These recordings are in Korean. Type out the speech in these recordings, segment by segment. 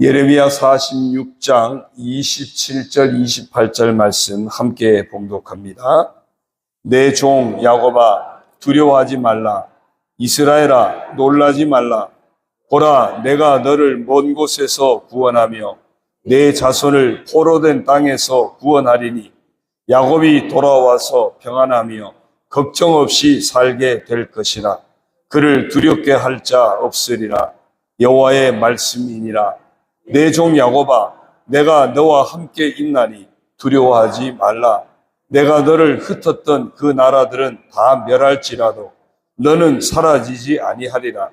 예레미야 46장 27절 28절 말씀 함께 봉독합니다. 내 종 야곱아 두려워하지 말라. 이스라엘아 놀라지 말라. 보라 내가 너를 먼 곳에서 구원하며 내 자손을 포로된 땅에서 구원하리니 야곱이 돌아와서 평안하며 걱정 없이 살게 될 것이라. 그를 두렵게 할 자 없으리라. 여호와의 말씀이니라 내 종 야곱아 내가 너와 함께 있나니 두려워하지 말라. 내가 너를 흩었던 그 나라들은 다 멸할지라도 너는 사라지지 아니하리라.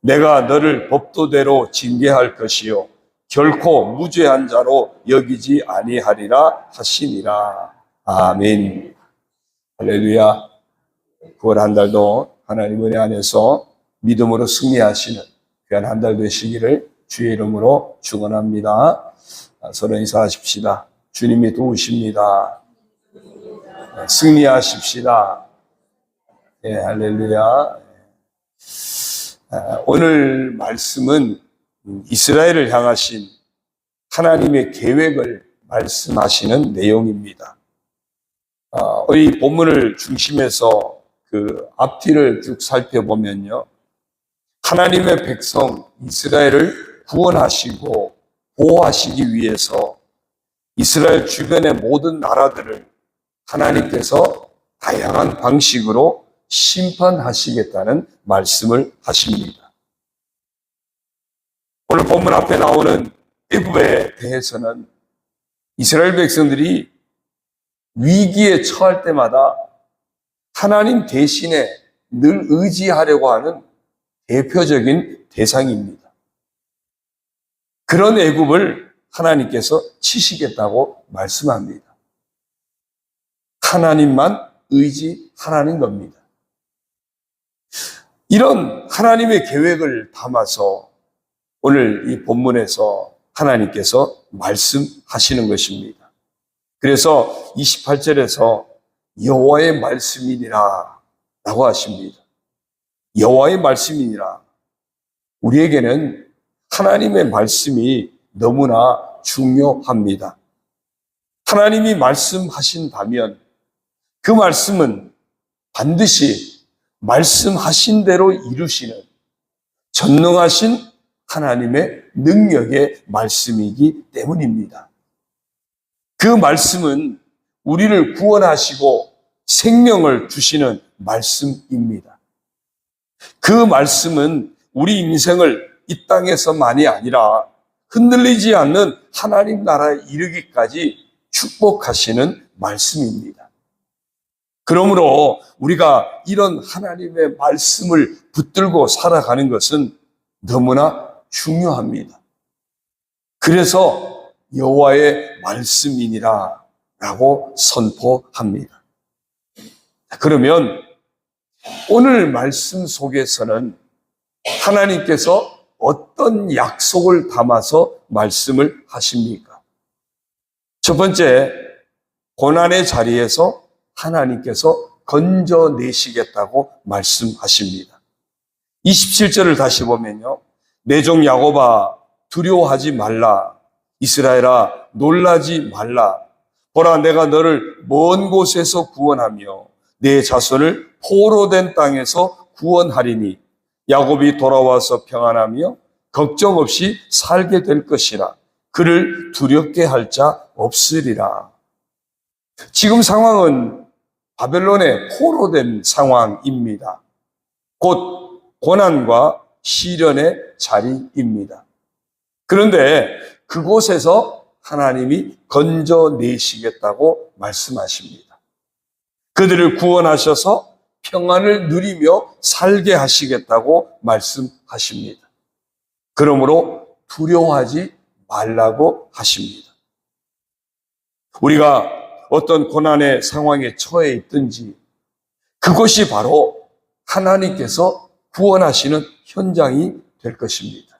내가 너를 법도대로 징계할 것이요. 결코 무죄한 자로 여기지 아니하리라 하시니라. 아멘. 할렐루야. 9월 한 달도 하나님 은혜 안에서 믿음으로 승리하시는 귀한 한 달 되시기를 주의 이름으로 축원합니다. 아, 서로 인사하십시다. 주님이 도우십니다. 아, 승리하십시다. 예, 할렐루야. 아, 오늘 말씀은 이스라엘을 향하신 하나님의 계획을 말씀하시는 내용입니다. 아, 이 본문을 중심해서 그 앞뒤를 쭉 살펴보면요. 하나님의 백성 이스라엘을 구원하시고 보호하시기 위해서 이스라엘 주변의 모든 나라들을 하나님께서 다양한 방식으로 심판하시겠다는 말씀을 하십니다. 오늘 본문 앞에 나오는 애굽에 대해서는 이스라엘 백성들이 위기에 처할 때마다 하나님 대신에 늘 의지하려고 하는 대표적인 대상입니다. 그런 애굽을 하나님께서 치시겠다고 말씀합니다. 하나님만 의지하라는 겁니다. 이런 하나님의 계획을 담아서 오늘 이 본문에서 하나님께서 말씀하시는 것입니다. 그래서 28절에서 여호와의 말씀이니라 라고 하십니다. 여호와의 말씀이니라. 우리에게는 하나님의 말씀이 너무나 중요합니다. 하나님이 말씀하신다면 그 말씀은 반드시 말씀하신 대로 이루시는 전능하신 하나님의 능력의 말씀이기 때문입니다. 그 말씀은 우리를 구원하시고 생명을 주시는 말씀입니다. 그 말씀은 우리 인생을 이 땅에서만이 아니라 흔들리지 않는 하나님 나라에 이르기까지 축복하시는 말씀입니다. 그러므로 우리가 이런 하나님의 말씀을 붙들고 살아가는 것은 너무나 중요합니다. 그래서 여호와의 말씀이니라 라고 선포합니다. 그러면 오늘 말씀 속에서는 하나님께서 어떤 약속을 담아서 말씀을 하십니까? 첫 번째, 고난의 자리에서 하나님께서 건져내시겠다고 말씀하십니다. 27절을 다시 보면요. 내종 야곱아 두려워하지 말라. 이스라엘아 놀라지 말라. 보라 내가 너를 먼 곳에서 구원하며 내 자손을 포로된 땅에서 구원하리니 야곱이 돌아와서 평안하며 걱정 없이 살게 될 것이라. 그를 두렵게 할 자 없으리라. 지금 상황은 바벨론의 포로된 상황입니다. 곧 고난과 시련의 자리입니다. 그런데 그곳에서 하나님이 건져내시겠다고 말씀하십니다. 그들을 구원하셔서 평안을 누리며 살게 하시겠다고 말씀하십니다. 그러므로 두려워하지 말라고 하십니다. 우리가 어떤 고난의 상황에 처해 있든지 그것이 바로 하나님께서 구원하시는 현장이 될 것입니다.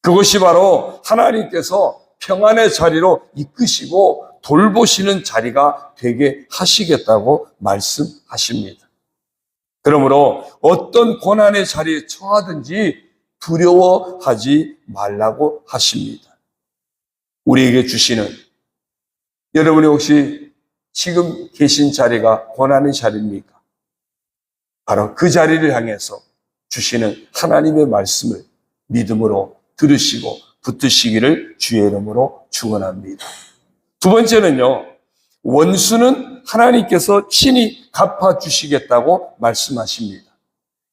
그것이 바로 하나님께서 평안의 자리로 이끄시고 돌보시는 자리가 되게 하시겠다고 말씀하십니다. 그러므로 어떤 고난의 자리에 처하든지 두려워하지 말라고 하십니다. 우리에게 주시는 여러분이 혹시 지금 계신 자리가 고난의 자리입니까? 바로 그 자리를 향해서 주시는 하나님의 말씀을 믿음으로 들으시고 붙드시기를 주의 이름으로 축원합니다. 두 번째는요. 원수는 하나님께서 친히 갚아 주시겠다고 말씀하십니다.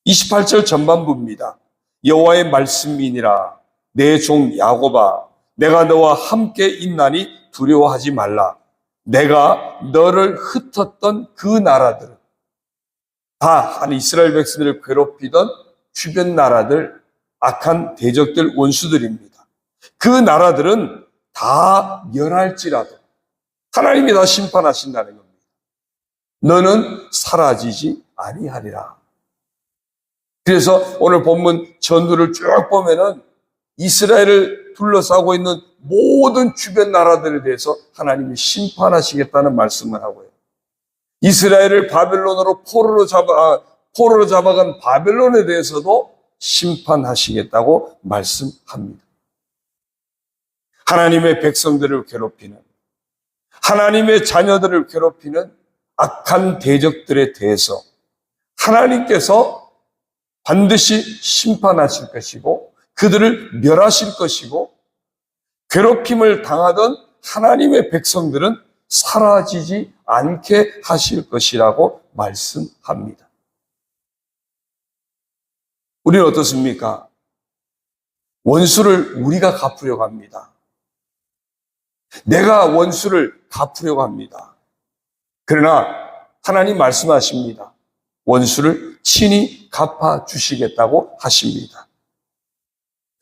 28절 전반부입니다. 여호와의 말씀이니라 내 종 야곱아 내가 너와 함께 있나니 두려워하지 말라. 내가 너를 흩었던 그 나라들은 다 이스라엘 백성들을 괴롭히던 주변 나라들 악한 대적들 원수들입니다. 그 나라들은 다 멸할지라도 하나님이 다 심판하신다는 겁니다. 너는 사라지지 아니하리라. 그래서 오늘 본문 전후를 쭉 보면은 이스라엘을 둘러싸고 있는 모든 주변 나라들에 대해서 하나님이 심판하시겠다는 말씀을 하고요. 이스라엘을 바벨론으로 포로로 잡아 아, 포로로 잡아간 바벨론에 대해서도 심판하시겠다고 말씀합니다. 하나님의 백성들을 괴롭히는 하나님의 자녀들을 괴롭히는 악한 대적들에 대해서 하나님께서 반드시 심판하실 것이고 그들을 멸하실 것이고 괴롭힘을 당하던 하나님의 백성들은 사라지지 않게 하실 것이라고 말씀합니다. 우리는 어떻습니까? 원수를 우리가 갚으려고 합니다. 내가 원수를 갚으려고 합니다. 그러나 하나님 말씀하십니다. 원수를 친히 갚아 주시겠다고 하십니다.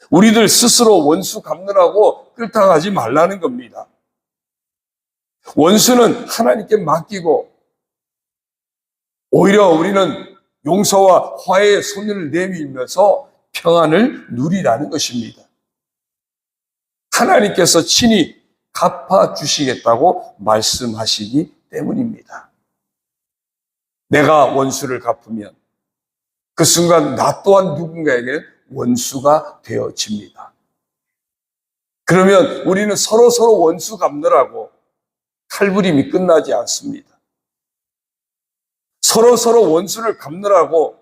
우리들 스스로 원수 갚느라고 끌당하지 말라는 겁니다. 원수는 하나님께 맡기고 오히려 우리는 용서와 화해의 손을 내밀면서 평안을 누리라는 것입니다. 하나님께서 친히 갚아 주시겠다고 말씀하시기 때문입니다. 내가 원수를 갚으면 그 순간 나 또한 누군가에게 원수가 되어집니다. 그러면 우리는 서로 서로 원수 갚느라고 칼부림이 끝나지 않습니다. 서로 서로 원수를 갚느라고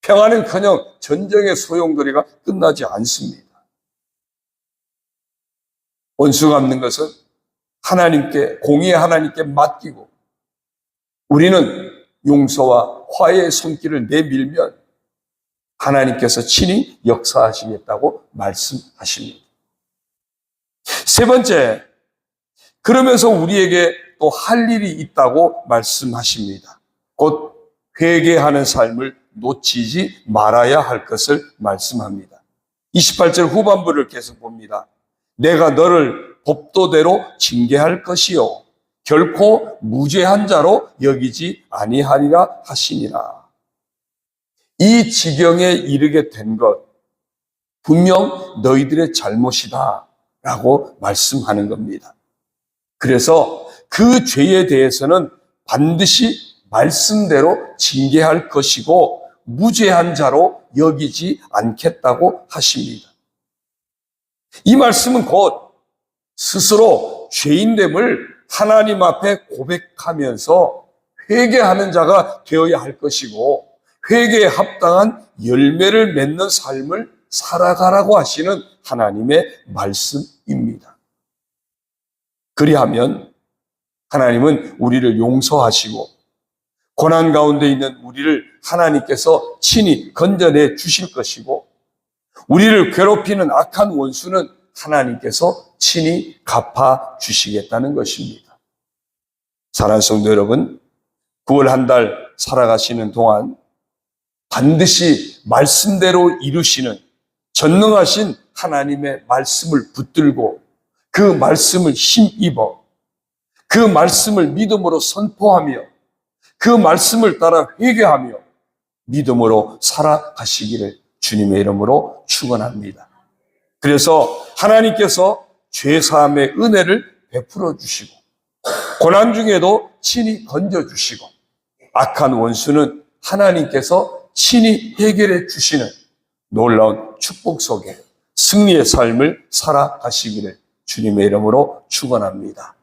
평화는 커녕 전쟁의 소용돌이가 끝나지 않습니다. 원수 갚는 것은 하나님께 공의의 하나님께 맡기고 우리는 용서와 화해의 손길을 내밀면 하나님께서 친히 역사하시겠다고 말씀하십니다. 세 번째, 그러면서 우리에게 또 할 일이 있다고 말씀하십니다. 곧 회개하는 삶을 놓치지 말아야 할 것을 말씀합니다. 28절 후반부를 계속 봅니다. 내가 너를 법도대로 징계할 것이요 결코 무죄한 자로 여기지 아니하리라 하시니라. 이 지경에 이르게 된 것 분명 너희들의 잘못이다 라고 말씀하는 겁니다. 그래서 그 죄에 대해서는 반드시 말씀대로 징계할 것이고 무죄한 자로 여기지 않겠다고 하십니다. 이 말씀은 곧 스스로 죄인됨을 하나님 앞에 고백하면서 회개하는 자가 되어야 할 것이고 회개에 합당한 열매를 맺는 삶을 살아가라고 하시는 하나님의 말씀입니다. 그리하면 하나님은 우리를 용서하시고 고난 가운데 있는 우리를 하나님께서 친히 건져내 주실 것이고 우리를 괴롭히는 악한 원수는 하나님께서 친히 갚아 주시겠다는 것입니다. 사랑하는 성도 여러분, 9월 한 달 살아가시는 동안 반드시 말씀대로 이루시는 전능하신 하나님의 말씀을 붙들고 그 말씀을 힘입어 그 말씀을 믿음으로 선포하며 그 말씀을 따라 회개하며 믿음으로 살아가시기를 주님의 이름으로 축원합니다. 그래서 하나님께서 죄 사함의 은혜를 베풀어 주시고 고난 중에도 친히 건져 주시고 악한 원수는 하나님께서 친히 해결해 주시는 놀라운 축복 속에 승리의 삶을 살아가시기를 주님의 이름으로 축원합니다.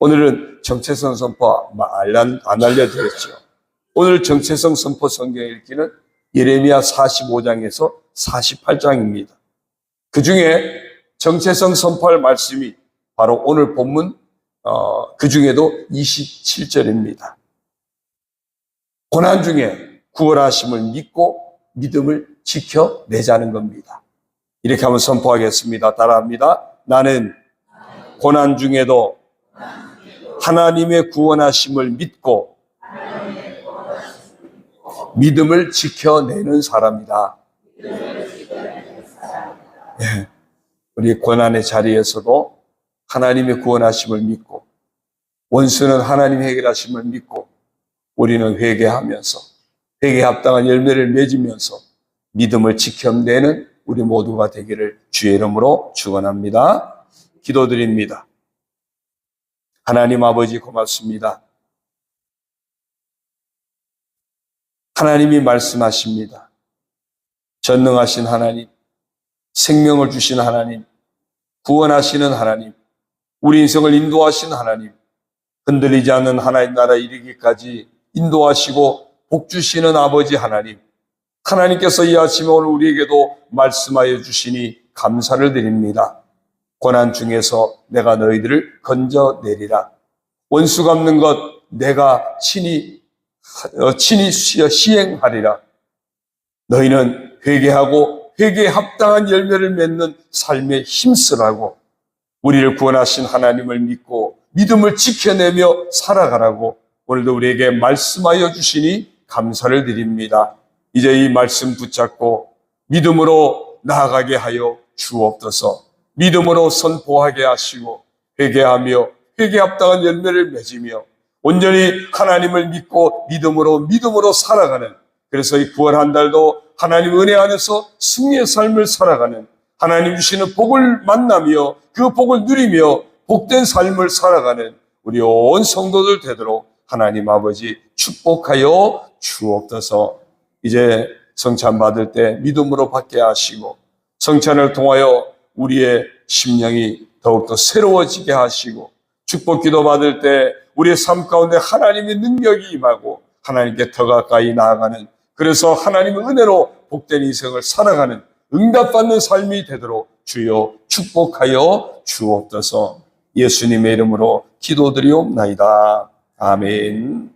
오늘은 정체성 선포 안 알려드렸죠. 오늘 정체성 선포 성경 읽기는 예레미야 45장에서 48장입니다. 그 중에 정체성 선포할 말씀이 바로 오늘 본문 어, 그 중에도 27절입니다. 고난 중에 구원하심을 믿고 믿음을 지켜내자는 겁니다. 이렇게 한번 선포하겠습니다. 따라합니다. 나는 고난 중에도 하나님의 구원하심을 믿고 믿음을 지켜내는 사람이다. 예, 우리 고난의 자리에서도 하나님의 구원하심을 믿고 원수는 하나님 해결하심을 믿고 우리는 회개하면서 회개 합당한 열매를 맺으면서 믿음을 지켜내는 우리 모두가 되기를 주의 이름으로 축원합니다. 기도드립니다. 하나님 아버지 고맙습니다. 하나님이 말씀하십니다. 전능하신 하나님, 생명을 주신 하나님, 구원하시는 하나님, 우리 인생을 인도하신 하나님, 흔들리지 않는 하나님 나라 이르기까지 인도하시고 복 주시는 아버지 하나님, 하나님께서 이 아침에 오늘 우리에게도 말씀하여 주시니 감사를 드립니다. 고난 중에서 내가 너희들을 건져내리라. 원수 갚는 것 내가 친히 어, 친히 시- 시행하리라. 너희는 회개하고 회개에 합당한 열매를 맺는 삶에 힘쓰라고 우리를 구원하신 하나님을 믿고 믿음을 지켜내며 살아가라고 오늘도 우리에게 말씀하여 주시니 감사를 드립니다. 이제 이 말씀 붙잡고 믿음으로 나아가게 하여 주옵소서. 믿음으로 선포하게 하시고 회개하며 회개 합당한 열매를 맺으며 온전히 하나님을 믿고 믿음으로 믿음으로 살아가는 그래서 이 구원 한 달도 하나님 은혜 안에서 승리의 삶을 살아가는 하나님 주시는 복을 만나며 그 복을 누리며 복된 삶을 살아가는 우리 온 성도들 되도록 하나님 아버지 축복하여 주옵소서. 이제 성찬 받을 때 믿음으로 받게 하시고 성찬을 통하여 우리의 심령이 더욱더 새로워지게 하시고 축복 기도 받을 때 우리의 삶 가운데 하나님의 능력이 임하고 하나님께 더 가까이 나아가는 그래서 하나님의 은혜로 복된 인생을 살아가는 응답받는 삶이 되도록 주여 축복하여 주옵소서 예수님의 이름으로 기도드리옵나이다. 아멘.